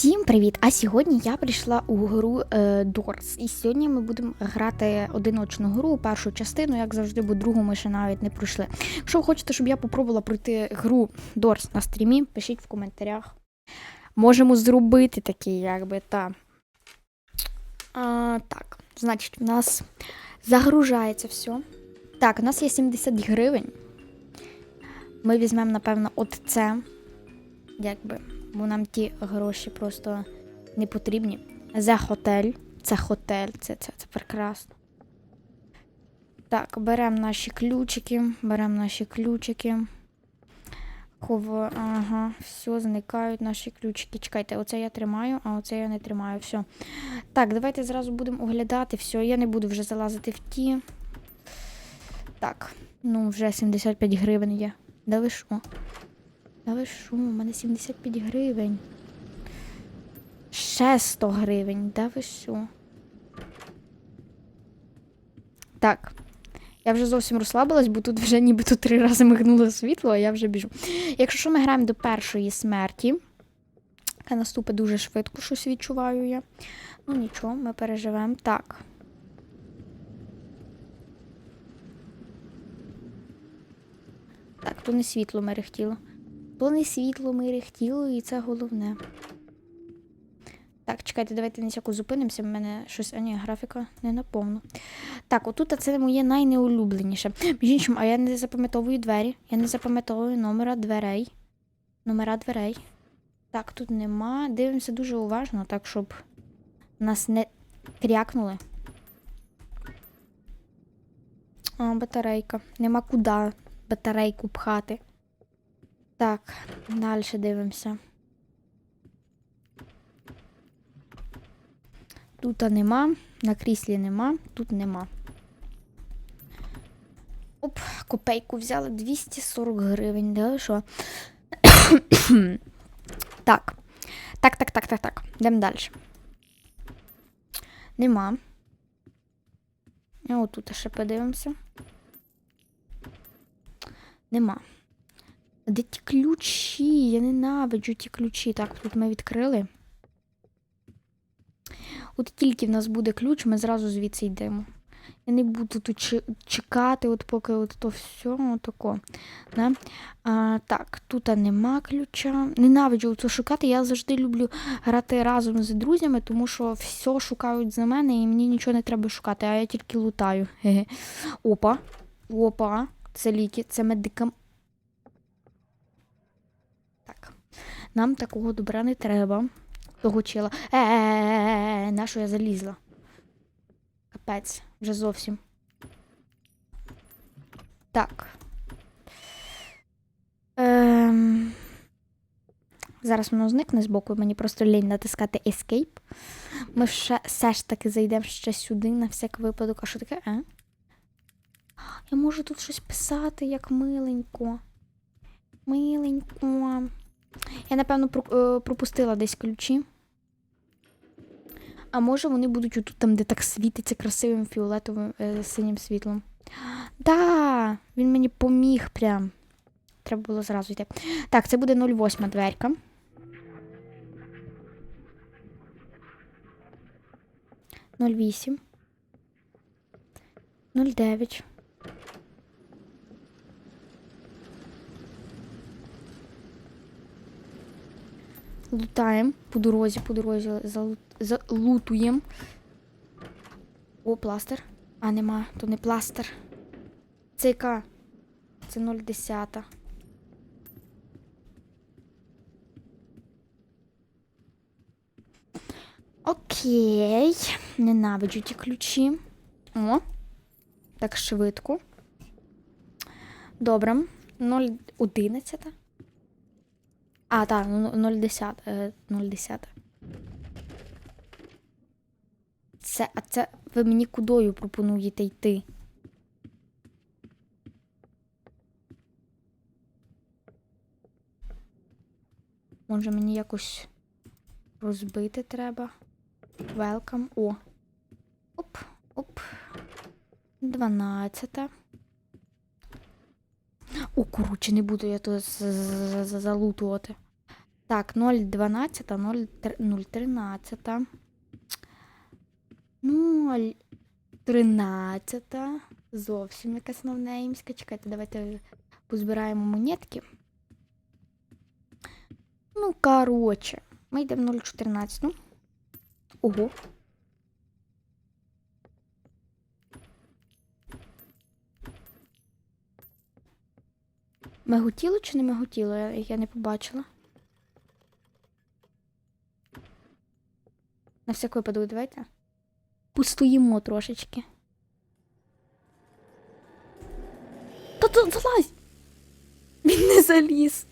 Всім привіт! А сьогодні я прийшла у гру е, Doors. І сьогодні ми будемо грати одиночну гру, першу частину, як завжди, бо другу ми ще навіть не пройшли. Якщо ви хочете, щоб я попробувала пройти гру Doors на стрімі, пишіть в коментарях. Можемо зробити такі, якби та. А, так, значить, у нас загружається все. Так, у нас є 70 гривень. Ми візьмемо, напевно, от це. Якби бо нам ті гроші просто не потрібні. За хотель. Це хотель, це, це, це прекрасно. Так, беремо наші ключики, беремо наші ключики. Хов... Ага, все, зникають наші ключики. Чекайте, оце я тримаю, а оце я не тримаю. Все. Так, давайте зразу будемо оглядати. Все, я не буду вже залазити в ті. Так, ну вже 75 гривень є. Да ви що? Та що, у мене 75 гривень. Ще 100 гривень, да ви що? Так. Я вже зовсім розслабилась, бо тут вже нібито три рази мигнуло світло, а я вже біжу. Якщо що ми граємо до першої смерті, яка наступить дуже швидко, щось відчуваю я. Ну нічого, ми переживемо. Так. Так, то не світло мерехтіло. То не світло мерехтіло, і це головне. Так, чекайте, давайте на всяку зупинимося. в мене щось. А ні, графіка не наповну. Так, отут це моє найнеулюбленіше. Між іншим, а я не запам'ятовую двері. Я не запам'ятовую номера дверей. Номера дверей. Так, тут нема. Дивимося дуже уважно, так, щоб нас не крякнули. А, батарейка. Нема куди батарейку пхати. Так, далі дивимося. Тут нема, на кріслі нема, тут нема. Оп, копейку взяли 240 гривень, да що? так. Так, так, так, так, так. Йдемо далі. Нема. Отут ще подивимося. Нема. Де ті ключі? Я ненавиджу ті ключі. Так, тут ми відкрили. От тільки в нас буде ключ, ми зразу звідси йдемо. Я не буду тут чекати, от поки от то все отако. Да? А, так, тут нема ключа. Ненавиджу це шукати. Я завжди люблю грати разом з друзями, тому що все шукають за мене і мені нічого не треба шукати, а я тільки лутаю. Ге-ге. Опа. Опа. Це ліки, це медикам. Так. Нам такого добра не треба. Того чила. Е-е-е, на що я залізла? Капець, вже зовсім. Так. Ем... Зараз воно зникне з боку, мені просто лінь натискати Escape. Ми ще, все ж таки зайдемо ще сюди на всяк випадок. А що таке? А? Я можу тут щось писати, як миленько. Миленько. Я, напевно, е, пропустила десь ключі. А може вони будуть отут там, де так світиться красивим фіолетовим е, синім світлом. Да, він мені поміг прям. Треба було зразу йти. Так, це буде 08 дверка. Ноль вісім. Ноль дев'ять. Лутаємо по дорозі, по дорозі залутуємо. О, пластир. А, нема, то не пластир. Це яка? Це 0,10. Окей. Ненавиджу ті ключі. О. Так швидко. Добре. 0,11. А, так, ну, 0,10. е, 0,10. Це, а це ви мені кудою пропонуєте йти? Може мені якось розбити треба? Welcome. О. Оп, оп. 12. О, коротше, не буду я тут залутувати. Так, 012, 013. 013. Зовсім якась новнеймська. Чекайте, давайте позбираємо монетки. Ну, коротше, ми йдемо 014. Ну. Ого. Миготіло чи не миготіло? Я, не побачила. На всяк випадок, давайте. Постоїмо трошечки. Та тут залазь! Він не заліз.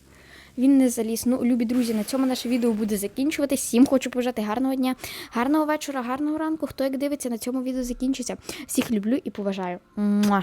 Він не заліз. Ну, любі друзі, на цьому наше відео буде закінчуватись. Всім хочу побажати гарного дня, гарного вечора, гарного ранку. Хто як дивиться, на цьому відео закінчиться. Всіх люблю і поважаю. Муа!